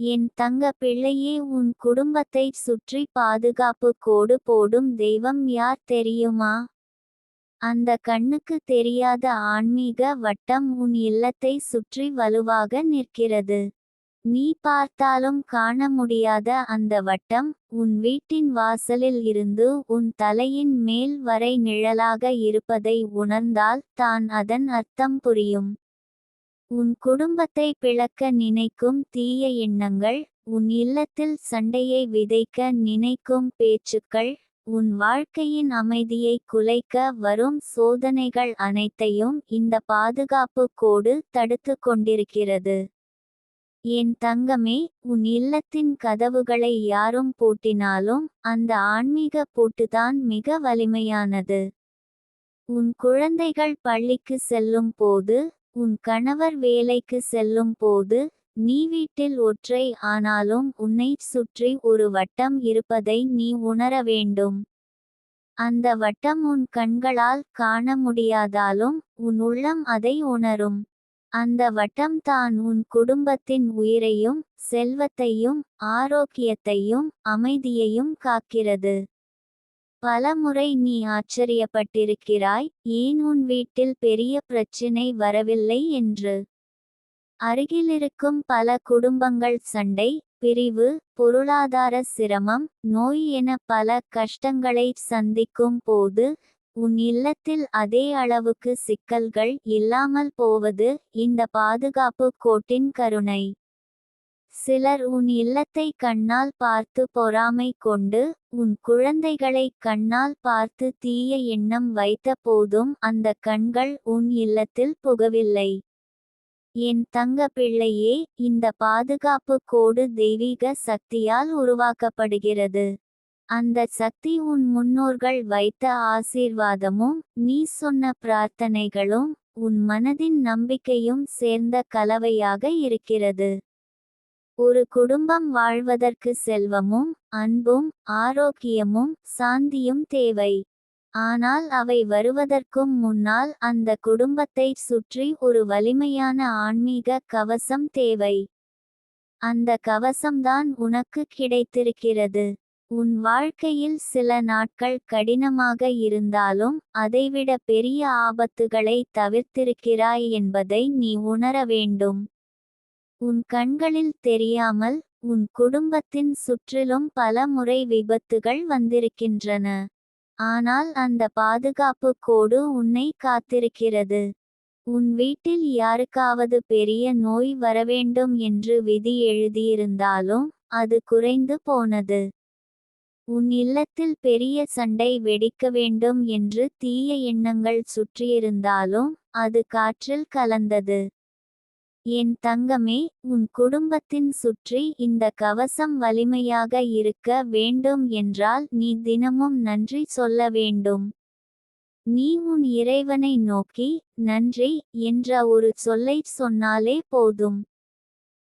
என் தங்க பிள்ளையே உன் குடும்பத்தைச் சுற்றி பாதுகாப்பு கோடு போடும் தெய்வம் யார் தெரியுமா? அந்த கண்ணுக்கு தெரியாத ஆன்மீக வட்டம் உன் இல்லத்தை சுற்றி வலுவாக நிற்கிறது. நீ பார்த்தாலும் காண முடியாத அந்த வட்டம் உன் வீட்டின் வாசலில் இருந்து உன் தலையின் மேல் வரை நிழலாக இருப்பதை உணர்ந்தால் தான் அதன் அர்த்தம் புரியும். உன் குடும்பத்தை பிளக்க நினைக்கும் தீய எண்ணங்கள் உன் இல்லத்தில் சண்டையை விதைக்க நினைக்கும் பேச்சுக்கள் உன் வாழ்க்கையின் அமைதியை குலைக்க வரும் சோதனைகள் அனைத்தையும் இந்த பாதுகாப்பு கோடு தடுத்து கொண்டிருக்கிறது. என் தங்கமே உன் இல்லத்தின் கதவுகளை யாரும் பூட்டினாலும் அந்த ஆன்மீக பூட்டுதான் மிக வலிமையானது. உன் குழந்தைகள் பள்ளிக்கு செல்லும் போது உன் கணவர் வேலைக்கு செல்லும் போது நீ வீட்டில் ஒற்றை ஆனாலும் உன்னைச் சுற்றி ஒரு வட்டம் இருப்பதை நீ உணர வேண்டும். அந்த வட்டம் உன் கண்களால் காண முடியாதாலும் உன் உள்ளம் அதை உணரும். அந்த வட்டம் தான் உன் குடும்பத்தின் உயிரையும் செல்வத்தையும் ஆரோக்கியத்தையும் அமைதியையும் காக்கிறது. பலமுறை நீ ஆச்சரியப்பட்டிருக்கிறாய் ஏன் உன் வீட்டில் பெரிய பிரச்சினை வரவில்லை என்று? அருகிலிருக்கும் பல குடும்பங்கள் சண்டை பிரிவு பொருளாதார சிரமம் நோய் என பல கஷ்டங்களை சந்திக்கும் போது உன் இல்லத்தில் அதே அளவுக்கு சிக்கல்கள் இல்லாமல் போவது இந்த பாதுகாப்பு கோட்டின் கருணை. சிலர் உன் இல்லத்தை கண்ணால் பார்த்து பொறாமை கொண்டு உன் குழந்தைகளை கண்ணால் பார்த்து தீய எண்ணம் வைத்த போதும் அந்த கண்கள் உன் இல்லத்தில் புகவில்லை. என் தங்க பிள்ளையே இந்த பாதுகாப்பு கோடு தெய்வீக சக்தியால் உருவாக்கப்படுகிறது. அந்த சக்தி உன் முன்னோர்கள் வைத்த ஆசீர்வாதமும் நீ சொன்ன பிரார்த்தனைகளும் உன் மனதின் நம்பிக்கையும் சேர்ந்த கலவையாக இருக்கிறது. ஒரு குடும்பம் வாழ்வதற்கு செல்வமும் அன்பும் ஆரோக்கியமும் சாந்தியும் தேவை. ஆனால் அவை வருவதற்கும் முன்னால் அந்த குடும்பத்தை சுற்றி ஒரு வலிமையான ஆன்மீக கவசம் தேவை. அந்த கவசம்தான் உனக்கு கிடைத்திருக்கிறது. உன் வாழ்க்கையில் சில நாட்கள் கடினமாக இருந்தாலும் அதைவிட பெரிய ஆபத்துகளை தவிர்த்திருக்கிறாய் என்பதை நீ உணர வேண்டும். உன் கண்களில் தெரியாமல் உன் குடும்பத்தின் சுற்றிலும் பல முறை விபத்துகள் வந்திருக்கின்றன. ஆனால் அந்த பாதுகாப்பு கோடு உன்னை காத்திருக்கிறது. உன் வீட்டில் யாருக்காவது பெரிய நோய் வரவேண்டும் என்று விதி எழுதியிருந்தாலும் அது குறைந்து போனது. உன் இல்லத்தில் பெரிய சண்டை வெடிக்க வேண்டும் என்று தீய எண்ணங்கள் சுற்றியிருந்தாலும் அது காற்றில் கலந்தது. என் தங்கமே உன் குடும்பத்தின் சுற்றி இந்த கவசம் வலிமையாக இருக்க வேண்டும் என்றால் நீ தினமும் நன்றி சொல்ல வேண்டும். நீ உன் இறைவனை நோக்கி நன்றி என்ற ஒரு சொல்லைச் சொன்னாலே போதும்.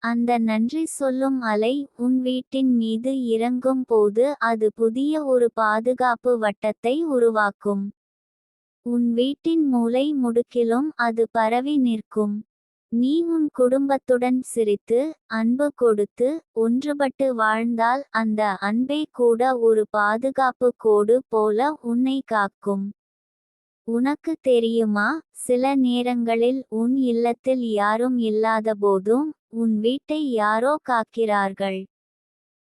அந்த நன்றி சொல்லும் அலை உன் வீட்டின் மீது இறங்கும் போது அது புதிய ஒரு பாதுகாப்பு வட்டத்தை உருவாக்கும். உன் வீட்டின் மூலை முடுக்கிலும் அது பரவி நிற்கும். நீ உன் குடும்பத்துடன் சிரித்து அன்பு கொடுத்து ஒன்றுபட்டு வாழ்ந்தால் அந்த அன்பே கூட ஒரு பாதுகாப்பு கோடு போல உன்னை காக்கும். உனக்கு தெரியுமா சில நேரங்களில் உன் இல்லத்தில் யாரும் இல்லாதபோதும் உன் வீட்டை யாரோ காக்கிறார்கள்.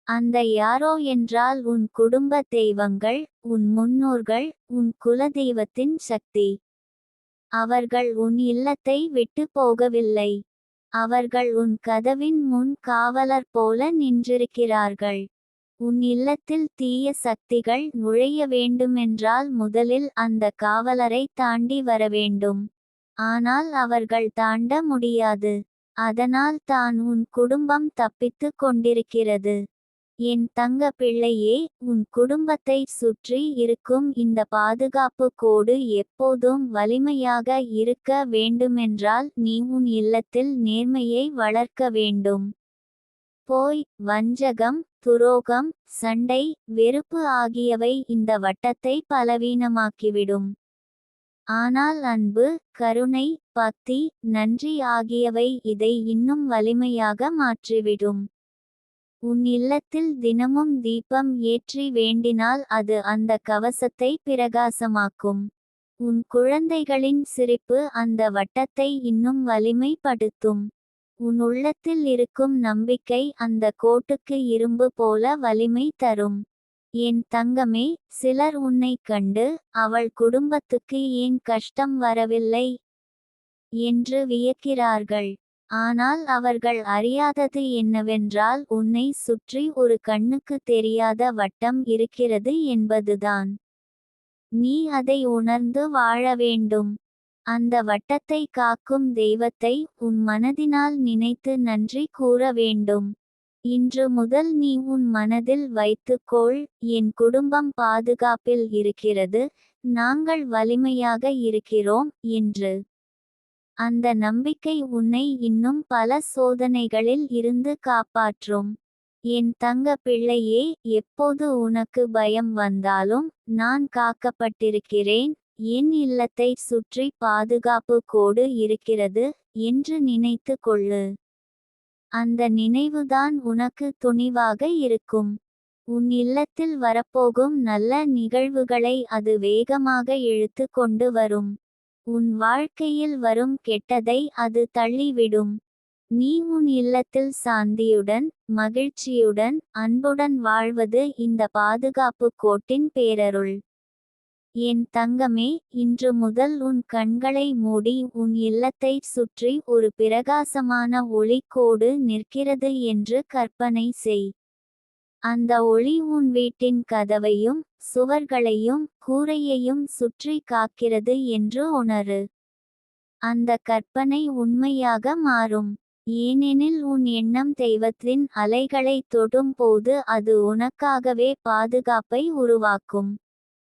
அந்த யாரோ என்றால் உன் குடும்ப தெய்வங்கள் உன் முன்னோர்கள் உன் குலதெய்வத்தின் சக்தி. அவர்கள் உன் இல்லத்தை விட்டு போகவில்லை. அவர்கள் உன் கதவின் முன் காவலர் போல நின்றிருக்கிறார்கள். உன் இல்லத்தில் தீய சக்திகள் நுழைய வேண்டுமென்றால் முதலில் அந்த காவலரை தாண்டி வர வேண்டும். ஆனால் அவர்கள் தாண்ட முடியாது. அதனால் தான் உன் குடும்பம் தப்பித்து கொண்டிருக்கிறது. என் தங்க பிள்ளையே உன் குடும்பத்தை சுற்றி இருக்கும் இந்த பாதுகாப்பு கோடு எப்போதும் வலிமையாக இருக்க வேண்டுமென்றால் நீ உன் இல்லத்தில் நேர்மையை வளர்க்க வேண்டும். போய் வஞ்சகம் துரோகம் சண்டை வெறுப்பு ஆகியவை இந்த வட்டத்தை பலவீனமாக்கிவிடும். ஆனால் அன்பு கருணை பக்தி நன்றி ஆகியவை இதை இன்னும் வலிமையாக மாற்றிவிடும். உன் இல்லத்தில் தினமும் தீபம் ஏற்றி வேண்டினால் அது அந்த கவசத்தை பிரகாசமாக்கும். உன் குழந்தைகளின் சிரிப்பு அந்த வட்டத்தை இன்னும் வலிமைப்படுத்தும். உன் உள்ளத்தில் இருக்கும் நம்பிக்கை அந்த கோட்டுக்கு இரும்பு போல வலிமை தரும். என் தங்கமே சிலர் உன்னைக் கண்டு அவள் குடும்பத்துக்கு ஏன் கஷ்டம் வரவில்லை? என்று வியக்கிறார்கள். ஆனால் அவர்கள் அறியாதது என்னவென்றால் உன்னை சுற்றி ஒரு கண்ணுக்கு தெரியாத வட்டம் இருக்கிறது என்பதுதான். நீ அதை உணர்ந்து வாழ வேண்டும். அந்த வட்டத்தை காக்கும் தெய்வத்தை உன் மனதினால் நினைத்து நன்றி கூற வேண்டும். இன்று முதல் நீ உன் மனதில் வைத்துக்கொள் என் குடும்பம் பாதுகாப்பில் இருக்கிறது நாங்கள் வலிமையாக இருக்கிறோம் என்று. அந்த நம்பிக்கை உன்னை இன்னும் பல சோதனைகளில் இருந்து காப்பாற்றும். என் தங்க பிள்ளையே எப்போது உனக்கு பயம் வந்தாலும் நான் காக்கப்பட்டிருக்கிறேன். என் இல்லத்தை சுற்றி பாதுகாப்பு கோடு இருக்கிறது என்று நினைத்து கொள்ளு. அந்த நினைவுதான் உனக்கு துணிவாக இருக்கும். உன் இல்லத்தில் வரப்போகும் நல்ல நிகழ்வுகளை அது வேகமாக இழுத்து கொண்டு வரும். உன் வாழ்க்கையில் வரும் கெட்டதை அது தள்ளிவிடும். நீ உன் இல்லத்தில் சாந்தியுடன் மகிழ்ச்சியுடன் அன்புடன் வாழ்வது இந்த பாதுகாப்பு கோட்டின் பேரருள். என் தங்கமே இன்று முதல் உன் கண்களை மூடி உன் இல்லத்தை சுற்றி ஒரு பிரகாசமான ஒளிக்கோடு நிற்கிறது என்று கற்பனை செய். அந்த ஒளி உன் வீட்டின் கதவையும் சுவர்களையும் கூரையையும் சுற்றி காக்கிறது என்று உணரு. அந்த கற்பனை உண்மையாக மாறும். ஏனெனில் உன் எண்ணம் தெய்வத்தின் அலைகளை தொடும் போது அது உனக்காகவே பாதுகாப்பை உருவாக்கும்.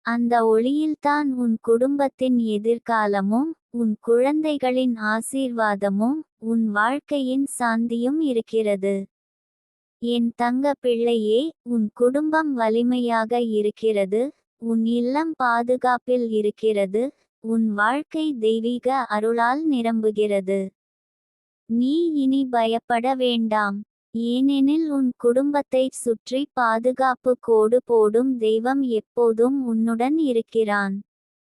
அந்த ஒளியில்தான் உன் குடும்பத்தின் எதிர்காலமும் உன் குழந்தைகளின் ஆசீர்வாதமும் உன் வாழ்க்கையின் சாந்தியும் இருக்கிறது. என் தங்க பிள்ளையே உன் குடும்பம் வலிமையாக இருக்கிறது உன் இல்லம் பாதுகாப்பில் இருக்கிறது உன் வாழ்க்கை தெய்வீக அருளால் நிரம்புகிறது. நீ இனி பயப்பட வேண்டாம். ஏனெனில் உன் குடும்பத்தை சுற்றி பாதுகாப்பு கோடு போடும் தெய்வம் எப்போதும் உன்னுடன் இருக்கிறான்.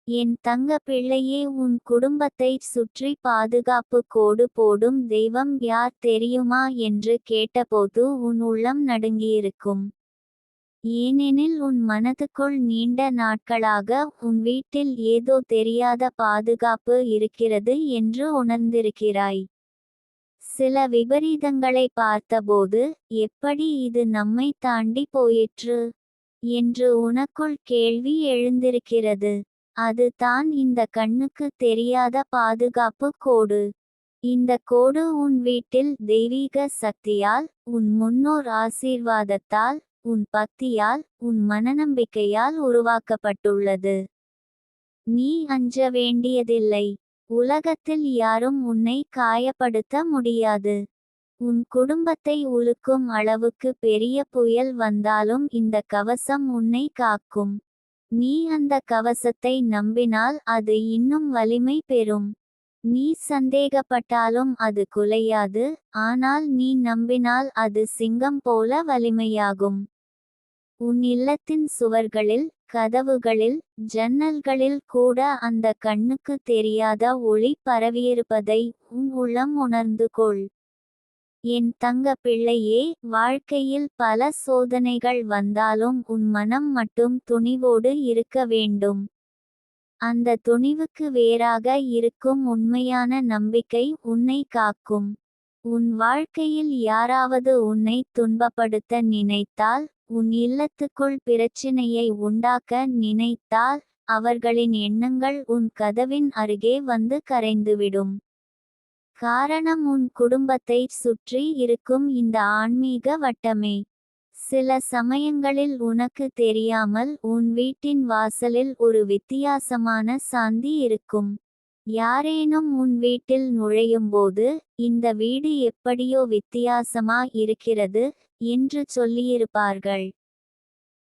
என் தங்க பிள்ளையே உன் குடும்பத்தை சுற்றி பாதுகாப்பு கோடு போடும் தெய்வம் யார் தெரியுமா? என்று கேட்டபோது உன் உள்ளம் நடுங்கியிருக்கும். ஏனெனில் உன் மனதுக்குள் நீண்ட நாட்களாக உன் வீட்டில் ஏதோ தெரியாத பாதுகாப்பு இருக்கிறது என்று உணர்ந்திருக்கிறாய். சில விபரீதங்களை பார்த்தபோது எப்படி இது நம்மை தாண்டி போயிற்று என்று உனக்குள் கேள்வி எழுந்திருக்கிறது. அது தான் இந்த கண்ணுக்கு தெரியாத பாதுகாப்பு கோடு. இந்த கோடு உன் வீட்டில் தெய்வீக சக்தியால் உன் முன்னோர் ஆசீர்வாதத்தால் உன் பக்தியால் உன் மனநம்பிக்கையால் உருவாக்கப்பட்டுள்ளது. நீ அஞ்ச வேண்டியதில்லை. உலகத்தில் யாரும் உன்னை காயப்படுத்த முடியாது. உன் குடும்பத்தை உலுக்கும் அளவுக்கு பெரிய புயல் வந்தாலும் இந்த கவசம் உன்னை காக்கும். நீ அந்த கவசத்தை நம்பினால் அது இன்னும் வலிமை பெறும். நீ சந்தேகப்பட்டாலும் அது குலையாது ஆனால் நீ நம்பினால் அது சிங்கம் போல வலிமையாகும். உன் இல்லத்தின் சுவர்களில் கதவுகளில் ஜன்னல்களில் கூட அந்த கண்ணுக்கு தெரியாத ஒளி பரவியிருப்பதை உன் உள்ளம் உணர்ந்து கொள். என் தங்க பிள்ளையே வாழ்க்கையில் பல சோதனைகள் வந்தாலும் உன் மனம் மட்டும் துணிவோடு இருக்க வேண்டும். அந்த துணிவுக்கு வேறாக இருக்கும் உண்மையான நம்பிக்கை உன்னை காக்கும். உன் வாழ்க்கையில் யாராவது உன்னை துன்பப்படுத்த நினைத்தால் உன் இல்லத்துக்குள் பிரச்சினையை உண்டாக்க நினைத்தால் அவர்களின் எண்ணங்கள் உன் கதவின் அருகே வந்து கரைந்துவிடும். காரணம் உன் குடும்பத்தை சுற்றி இருக்கும் இந்த ஆன்மீக வட்டமே. சில சமயங்களில் உனக்கு தெரியாமல் உன் வீட்டின் வாசலில் ஒரு வித்தியாசமான சாந்தி இருக்கும். யாரேனும் உன் வீட்டில் நுழையும்போது இந்த வீடு எப்படியோ வித்தியாசமா இருக்கிறது என்று சொல்லியிருப்பார்கள்.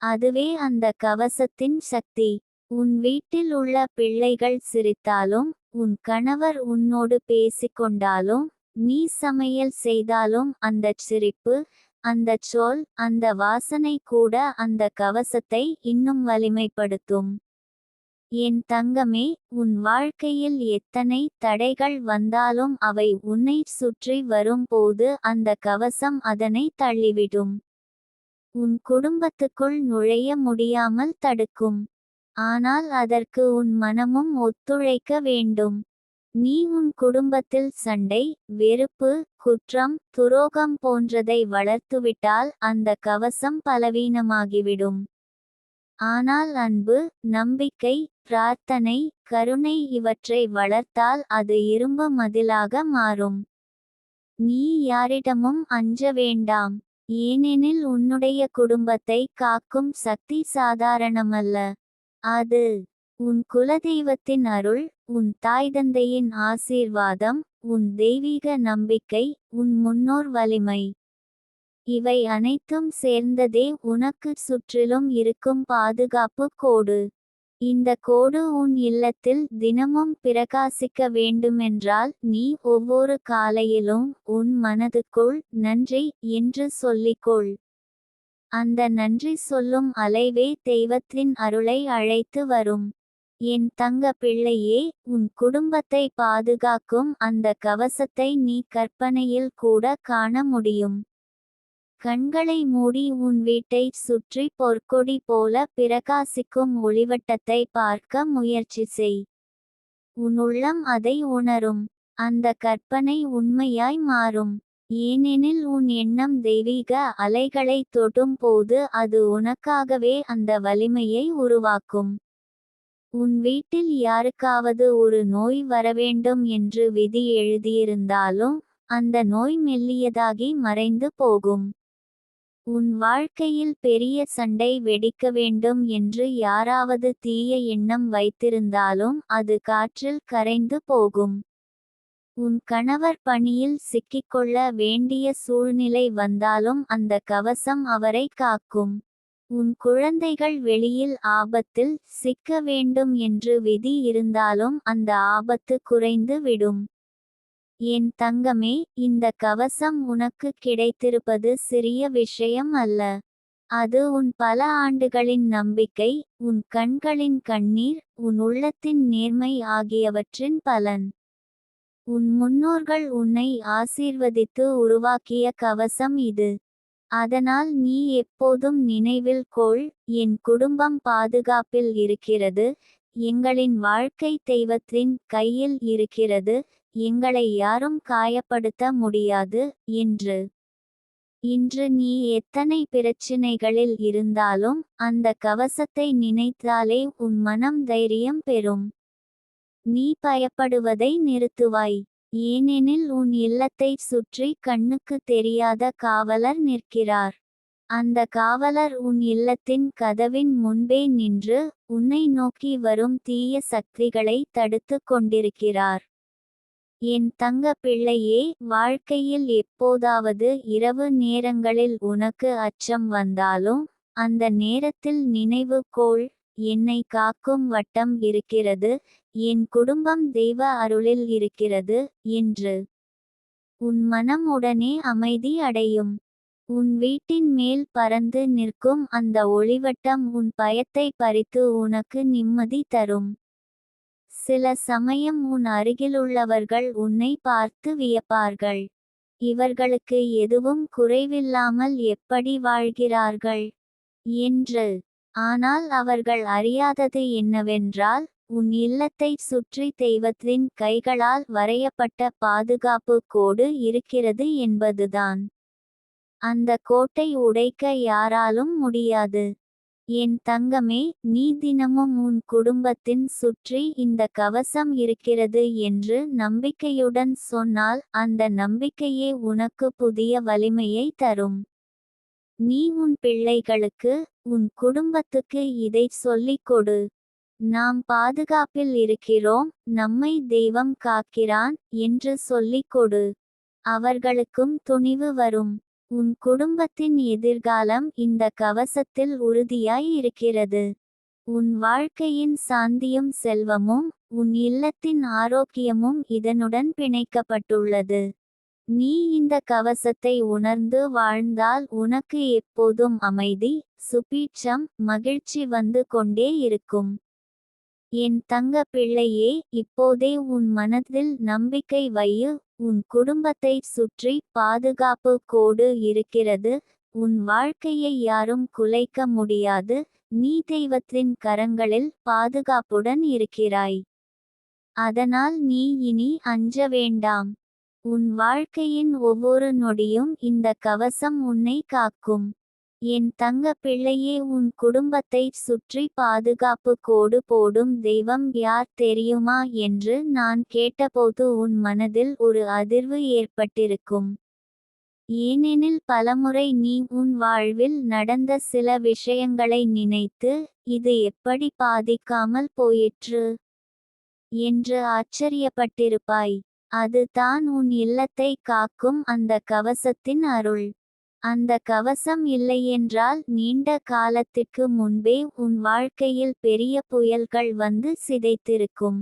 அதுவே அந்த கவசத்தின் சக்தி. உன் வீட்டில் உள்ள பிள்ளைகள் சிரித்தாலும் உன் கணவர் உன்னோடு பேசிக்கொண்டாலும் நீ சமையல் செய்தாலும் அந்தச் சிரிப்பு அந்தச் சொல் அந்த வாசனை கூட அந்த கவசத்தை இன்னும் வலிமைப்படுத்தும். என் தங்கமே உன் வாழ்க்கையில் எத்தனை தடைகள் வந்தாலும் அவை உன்னை சுற்றி வரும்போது அந்த கவசம் அதனை தள்ளிவிடும். உன் குடும்பத்துக்குள் நுழைய முடியாமல் தடுக்கும். ஆனால் அதற்கு உன் மனமும் ஒத்துழைக்க வேண்டும். நீ உன் குடும்பத்தில் சண்டை வெறுப்பு குற்றம் துரோகம் போன்றதை வளர்த்துவிட்டால் அந்த கவசம் பலவீனமாகிவிடும். ஆனால் அன்பு நம்பிக்கை பிரார்த்தனை கருணை இவற்றை வளர்த்தால் அது இரும்பு மதிலாக மாறும். நீ யாரிடமும் அஞ்ச வேண்டாம். ஏனெனில் உன்னுடைய குடும்பத்தை காக்கும் சக்தி சாதாரணமல்ல. அது உன் குலதெய்வத்தின் அருள் உன் தாய் தந்தையின் ஆசீர்வாதம் உன் தெய்வீக நம்பிக்கை உன் முன்னோர் வலிமை. இவை அனைத்தும் சேர்ந்ததே உனக்கு சுற்றிலும் இருக்கும் பாதுகாப்பு கோடு. இந்த கோடு உன் இல்லத்தில் தினமும் பிரகாசிக்க வேண்டுமென்றால் நீ ஒவ்வொரு காலையிலும் உன் மனதுக்குள் நன்றி என்று சொல்லிக்கொள். அந்த நன்றி சொல்லும் அலைவே தெய்வத்தின் அருளை அழைத்து வரும். என் தங்க பிள்ளையே உன் குடும்பத்தை பாதுகாக்கும் அந்த கவசத்தை நீ கற்பனையில் கூட காண முடியும். கண்களை மூடி உன் வீட்டை சுற்றி பொற்கொடி போல பிரகாசிக்கும் ஒளிவட்டத்தை பார்க்க முயற்சி செய். உன் உள்ளம் அதை உணரும். அந்த கற்பனை உண்மையாய் மாறும். ஏனெனில் உன் எண்ணம் தெய்வீக அலைகளை தொடும் போது அது உனக்காகவே அந்த வலிமையை உருவாக்கும். உன் வீட்டில் யாருக்காவது ஒரு நோய் வரவேண்டும் என்று விதி எழுதியிருந்தாலும் அந்த நோய் மெல்லியதாகி மறைந்து போகும். உன் வாழ்க்கையில் பெரிய சண்டை வெடிக்க வேண்டும் என்று யாராவது தீய எண்ணம் வைத்திருந்தாலும் அது காற்றில் கரைந்து போகும். உன் கணவர் பணியில் சிக்கிக்கொள்ள வேண்டிய சூழ்நிலை வந்தாலும் அந்த கவசம் அவரை காக்கும். உன் குழந்தைகள் வெளியில் ஆபத்தில் சிக்க வேண்டும் என்று விதி இருந்தாலும் அந்த ஆபத்து குறைந்து விடும். என் தங்கமே இந்த கவசம் உனக்கு கிடைத்திருப்பது சிறிய விஷயம் அல்ல. அது உன் பல ஆண்டுகளின் நம்பிக்கை உன் கண்களின் கண்ணீர் உன் உள்ளத்தின் நேர்மை ஆகியவற்றின் பலன். உன் முன்னோர்கள் உன்னை ஆசீர்வதித்து உருவாக்கிய கவசம் இது. அதனால் நீ எப்போதும் நினைவில் கொள் என் குடும்பம் பாதுகாப்பில் இருக்கிறது எங்களின் வாழ்க்கை தெய்வத்தின் கையில் இருக்கிறது எங்களை யாரும் காயப்படுத்த முடியாது என்று. இன்று நீ எத்தனை பிரச்சினைகளில் இருந்தாலும் அந்த கவசத்தை நினைத்தாலே உன் மனம் தைரியம் பெறும். நீ பயப்படுவதை நிறுத்துவாய். ஏனெனில் உன் இல்லத்தை சுற்றி கண்ணுக்கு தெரியாத காவலர் நிற்கிறார். அந்த காவலர் உன் இல்லத்தின் கதவின் முன்பே நின்று உன்னை நோக்கி வரும் தீய சக்திகளை தடுத்து கொண்டிருக்கிறார். என் தங்க பிள்ளையே வாழ்க்கையில் எப்போதாவது இரவு நேரங்களில் உனக்கு அச்சம் வந்தாலும் அந்த நேரத்தில் நினைவு கோள் என்னை காக்கும் வட்டம் இருக்கிறது என் குடும்பம் தெய்வ அருளில் இருக்கிறது என்று. உன் மனம் உடனே அமைதி அடையும். உன் வீட்டின் மேல் பறந்து நிற்கும் அந்த ஒளிவட்டம் உன் பயத்தை பறித்து உனக்கு நிம்மதி தரும். சில சமயம் உன் அருகிலுள்ளவர்கள் உன்னை பார்த்து வியப்பார்கள். இவர்களுக்கு எதுவும் குறைவில்லாமல் எப்படி வாழ்கிறார்கள்? என்று. ஆனால் அவர்கள் அறியாதது என்னவென்றால் உன் இல்லத்தை சுற்றி தெய்வத்தின் கைகளால் வரையப்பட்ட பாதுகாப்பு கோடு இருக்கிறது என்பதுதான். அந்த கோட்டை உடைக்க யாராலும் முடியாது. என் தங்கமே நீ தினமும் உன் குடும்பத்தின் சுற்றி இந்த கவசம் இருக்கிறது என்று நம்பிக்கையுடன் சொன்னால் அந்த நம்பிக்கையே உனக்கு புதிய வலிமையை தரும். நீ உன் பிள்ளைகளுக்கு உன் குடும்பத்துக்கு இதை சொல்லிக் கொடு. நாம் பாதுகாப்பில் இருக்கிறோம் நம்மை தெய்வம் காக்கிறான் என்று சொல்லிக் கொடு. அவர்களுக்கும் துணிவு வரும். உன் குடும்பத்தின் எதிர்காலம் இந்த கவசத்தில் உறுதியாய் இருக்கிறது. உன் வாழ்க்கையின் சாந்தியும் செல்வமும் உன் இல்லத்தின் ஆரோக்கியமும் இதனுடன் பிணைக்கப்பட்டுள்ளது. நீ இந்த கவசத்தை உணர்ந்து வாழ்ந்தால் உனக்கு எப்போதும் அமைதி சுபீட்சம் மகிழ்ச்சி வந்து கொண்டே இருக்கும். என் தங்க பிள்ளையே இப்போதே உன் மனதில் நம்பிக்கை வையு உன் குடும்பத்தை சுற்றி பாதுகாப்பு கோடு இருக்கிறது உன் வாழ்க்கையை யாரும் குலைக்க முடியாது நீ தெய்வத்தின் கரங்களில் பாதுகாப்புடன் இருக்கிறாய். அதனால் நீ இனி அஞ்ச வேண்டாம். உன் வாழ்க்கையின் ஒவ்வொரு நொடியும் இந்த கவசம் உன்னை காக்கும். என் தங்க பிள்ளையே உன் குடும்பத்தை சுற்றி பாதுகாப்பு கோடு போடும் தெய்வம் யார் தெரியுமா என்று நான் கேட்டபோது உன் மனதில் ஒரு அதிர்வு ஏற்பட்டிருக்கும். ஏனெனில் பலமுறை நீ உன் வாழ்வில் நடந்த சில விஷயங்களை நினைத்து இது எப்படி பாதிக்காமல் போயிற்று? என்று ஆச்சரியப்பட்டிருப்பாய். அது தான் உன் இல்லத்தை காக்கும் அந்த கவசத்தின் அருள். அந்த கவசம் இல்லையென்றால் நீண்ட காலத்திற்கு முன்பே உன் வாழ்க்கையில் பெரிய புயல்கள் வந்து சிதைத்திருக்கும்.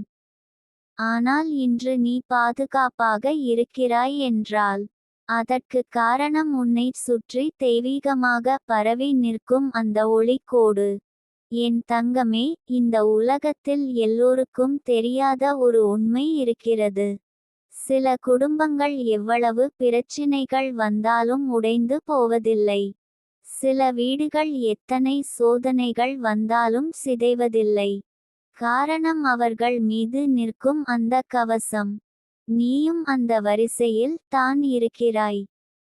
ஆனால் இன்று நீ பாதுகாப்பாக இருக்கிறாய் என்றால் அதற்கு காரணம் உன்னை சுற்றி தெய்வீகமாக பரவி நிற்கும் அந்த ஒளிக்கோடு. என் தங்கமே இந்த உலகத்தில் எல்லோருக்கும் தெரியாத ஒரு உண்மை இருக்கிறது. சில குடும்பங்கள் எவ்வளவு பிரச்சினைகள் வந்தாலும் உடைந்து போவதில்லை. சில வீடுகள் எத்தனை சோதனைகள் வந்தாலும் சிதைவதில்லை. காரணம் அவர்கள் மீது நிற்கும் அந்த கவசம். நீயும் அந்த வரிசையில் தான் இருக்கிறாய்.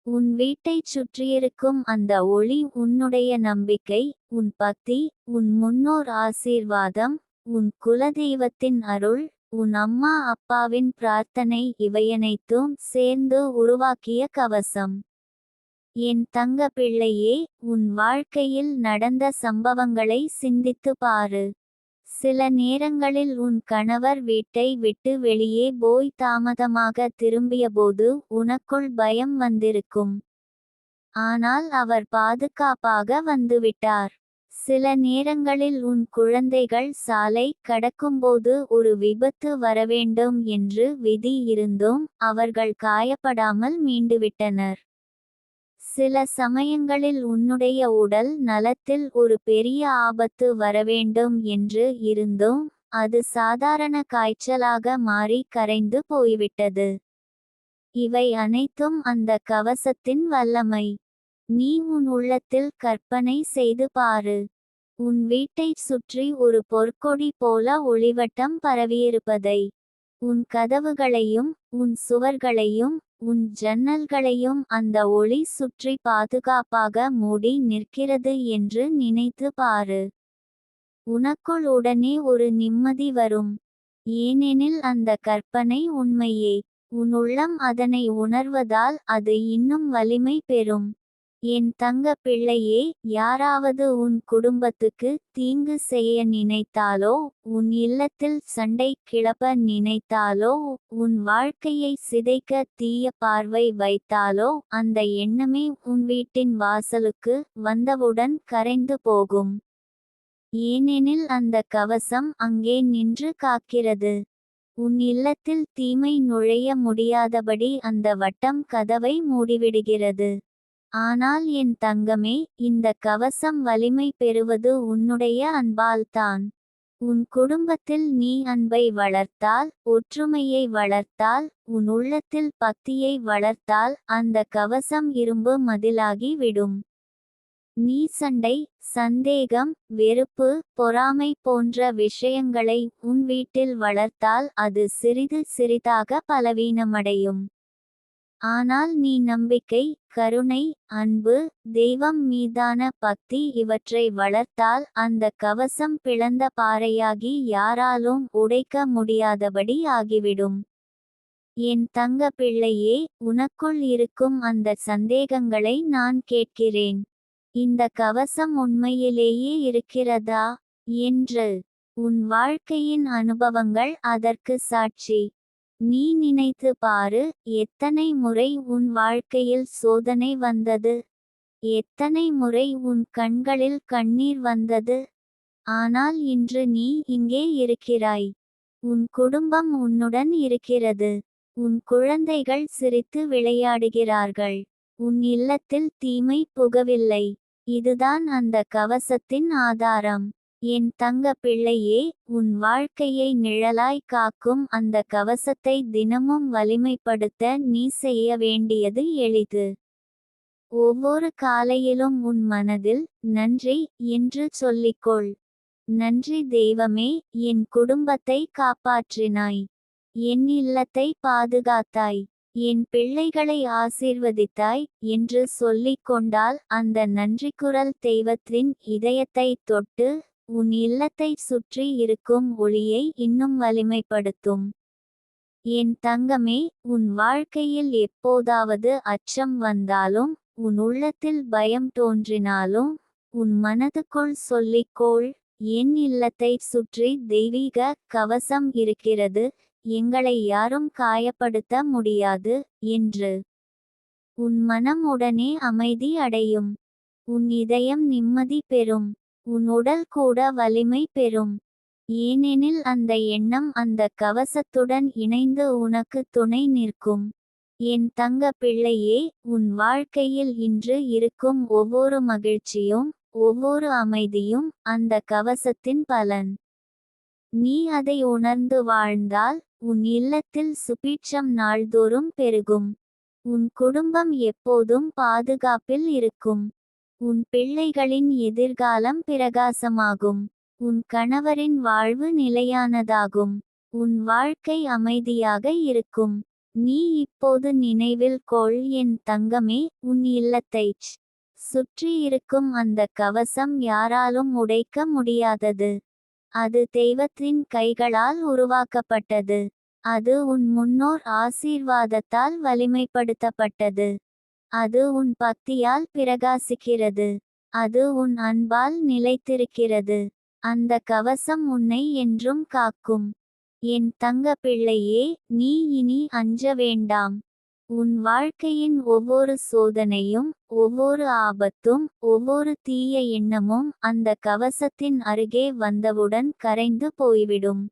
உன் வீட்டைச் சுற்றியிருக்கும் அந்த ஒளி உன்னுடைய நம்பிக்கை உன் பக்தி உன் முன்னோர் ஆசீர்வாதம் உன் குலதெய்வத்தின் அருள் உன் அம்மா அப்பாவின் பிரார்த்தனை இவையனைத்தும் சேர்ந்து உருவாக்கிய கவசம். என் தங்க பிள்ளையே உன் வாழ்க்கையில் நடந்த சம்பவங்களை சிந்தித்து பாரு. சில நேரங்களில் உன் கணவர் வீட்டை விட்டு வெளியே போய் தாமதமாக திரும்பியபோது உனக்குள் பயம் வந்திருக்கும். ஆனால் அவர் பாதுகாப்பாக வந்துவிட்டார். சில நேரங்களில் உன் குழந்தைகள் சாலை கடக்கும்போது ஒரு விபத்து வரவேண்டும் என்று விதி இருந்தும் அவர்கள் காயப்படாமல் மீண்டுவிட்டனர். சில சமயங்களில் உன்னுடைய உடல் நலத்தில் ஒரு பெரிய ஆபத்து வரவேண்டும் என்று இருந்தும் அது சாதாரண காய்ச்சலாக மாறி கரைந்து போய்விட்டது. இவை அனைத்தும் அந்த கவசத்தின் வல்லமை. நீ உன் உள்ளத்தில் கற்பனை செய்து பாரு. உன் வீட்டைச் சுற்றி ஒரு பொற்கொடி போல ஒளிவட்டம் பரவியிருப்பதை உன் கதவுகளையும் உன் சுவர்களையும் உன் ஜன்னல்களையும் அந்த ஒளி சுற்றி பாதுகாப்பாக மூடி நிற்கிறது என்று நினைத்து பாரு. உனக்குள் உடனே ஒரு நிம்மதி வரும். ஏனெனில் அந்த கற்பனை உண்மையே. உன் உள்ளம் அதனை உணர்வதால் அது இன்னும் வலிமை பெறும். என் தங்க பிள்ளையே யாராவது உன் குடும்பத்துக்கு தீங்கு செய்ய நினைத்தாலோ உன் இல்லத்தில் சண்டை கிளப்ப நினைத்தாலோ உன் வாழ்க்கையை சிதைக்க தீய பார்வை வைத்தாலோ அந்த எண்ணமே உன் வீட்டின் வாசலுக்கு வந்தவுடன் கரைந்து போகும். ஏனெனில் அந்த கவசம் அங்கே நின்று காக்கிறது. உன் இல்லத்தில் தீமை நுழைய முடியாதபடி அந்த வட்டம் கதவை மூடிவிடுகிறது. ஆனால் என் தங்கமே இந்த கவசம் வலிமை பெறுவது உன்னுடைய அன்பால்தான். உன் குடும்பத்தில் நீ அன்பை வளர்த்தால் ஒற்றுமையை வளர்த்தால் உன் உள்ளத்தில் பக்தியை வளர்த்தால் அந்த கவசம் இரும்பு மதிலாகி விடும். நீ சண்டை சந்தேகம் வெறுப்பு பொறாமை போன்ற விஷயங்களை உன் வீட்டில் வளர்த்தால் அது சிறிது சிறிதாக பலவீனமடையும். ஆனால் நீ நம்பிக்கை கருணை அன்பு தெய்வம் மீதான பக்தி இவற்றை வளர்த்தால் அந்த கவசம் பிளந்த பாறையாகி யாராலும் உடைக்க முடியாதபடி ஆகிவிடும். என் தங்க பிள்ளையே உனக்குள் இருக்கும் அந்த சந்தேகங்களை நான் கேட்கிறேன். இந்த கவசம் உண்மையிலேயே இருக்கிறதா? என்று. உன் வாழ்க்கையின் அனுபவங்கள் அதற்கு சாட்சி. நீ நினைத்து பாரு எத்தனை முறை உன் வாழ்க்கையில் சோதனை வந்தது? எத்தனை முறை உன் கண்களில் கண்ணீர் வந்தது? ஆனால் இன்று நீ இங்கே இருக்கிறாய். உன் குடும்பம் உன்னுடன் இருக்கிறது. உன் குழந்தைகள் சிரித்து விளையாடுகிறார்கள். உன் இல்லத்தில் தீமை புகவில்லை. இதுதான் அந்த கவசத்தின் ஆதாரம். என் தங்க பிள்ளையே உன் வாழ்க்கையை நிழலாய் காக்கும் அந்த கவசத்தை தினமும் வலிமைப்படுத்த நீ செய்ய வேண்டியது எளிது. ஒவ்வொரு காலையிலும் உன் மனதில் நன்றி என்று சொல்லிக்கொள். நன்றி தெய்வமே என் குடும்பத்தை காப்பாற்றினாய். என் இல்லத்தை பாதுகாத்தாய். என் பிள்ளைகளை ஆசீர்வதித்தாய் என்று சொல்லிக் கொண்டால் அந்த நன்றிக்குரல் தெய்வத்தின் இதயத்தை தொட்டு உன் இல்லத்தை சுற்றி இருக்கும் ஒளியை இன்னும் வலிமைப்படுத்தும். என் தங்கமே உன் வாழ்க்கையில் எப்போதாவது அச்சம் வந்தாலும் உன் உள்ளத்தில் பயம் தோன்றினாலும் உன் மனதுக்குள் சொல்லிக்கோள் என் இல்லத்தை சுற்றி தெய்வீக கவசம் இருக்கிறது எங்களை யாரும் காயப்படுத்த முடியாது என்று. உன் மனம் உடனே அமைதி அடையும். உன் இதயம் நிம்மதி பெறும். உன் உடல் கூட வலிமை பெறும். ஏனெனில் அந்த எண்ணம் அந்த கவசத்துடன் இணைந்து உனக்கு துணை நிற்கும். என் தங்க பிள்ளையே உன் வாழ்க்கையில் இன்று இருக்கும் ஒவ்வொரு மகிழ்ச்சியும் ஒவ்வொரு அமைதியும் அந்த கவசத்தின் பலன். நீ அதை உணர்ந்து வாழ்ந்தால் உன் இல்லத்தில் சுபீட்சம் நாள்தோறும் பெருகும். உன் குடும்பம் எப்போதும் பாதுகாப்பில் இருக்கும். உன் பிள்ளைகளின் எதிர்காலம் பிரகாசமாகும். உன் கணவரின் வாழ்வு நிலையானதாகும். உன் வாழ்க்கை அமைதியாக இருக்கும். நீ இப்போது நினைவில் கொள் என் தங்கமே உன் இல்லத்தைச் சுற்றி இருக்கும் அந்த கவசம் யாராலும் உடைக்க முடியாதது. அது தெய்வத்தின் கைகளால் உருவாக்கப்பட்டது. அது உன் முன்னோர் ஆசீர்வாதத்தால் வலிமைப்படுத்தப்பட்டது. அது உன் பக்தியால் பிரகாசிக்கிறது. அது உன் அன்பால் நிலைத்திருக்கிறது. அந்த கவசம் உன்னை என்றும் காக்கும். என் தங்க பிள்ளையே நீ இனி அஞ்ச வேண்டாம். உன் வாழ்க்கையின் ஒவ்வொரு சோதனையும் ஒவ்வொரு ஆபத்தும் ஒவ்வொரு தீய எண்ணமும் அந்த கவசத்தின் அருகே வந்தவுடன் கரைந்து போய்விடும்.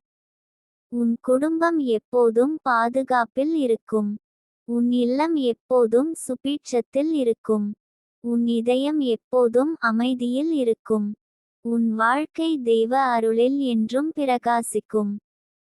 உன் குடும்பம் எப்போதும் பாதுகாப்பில் இருக்கும். உன் இல்லம் எப்போதும் சுபீட்சத்தில் இருக்கும். உன் இதயம் எப்போதும் அமைதியில் இருக்கும். உன் வாழ்க்கை தெய்வ அருளில் என்றும் பிரகாசிக்கும்.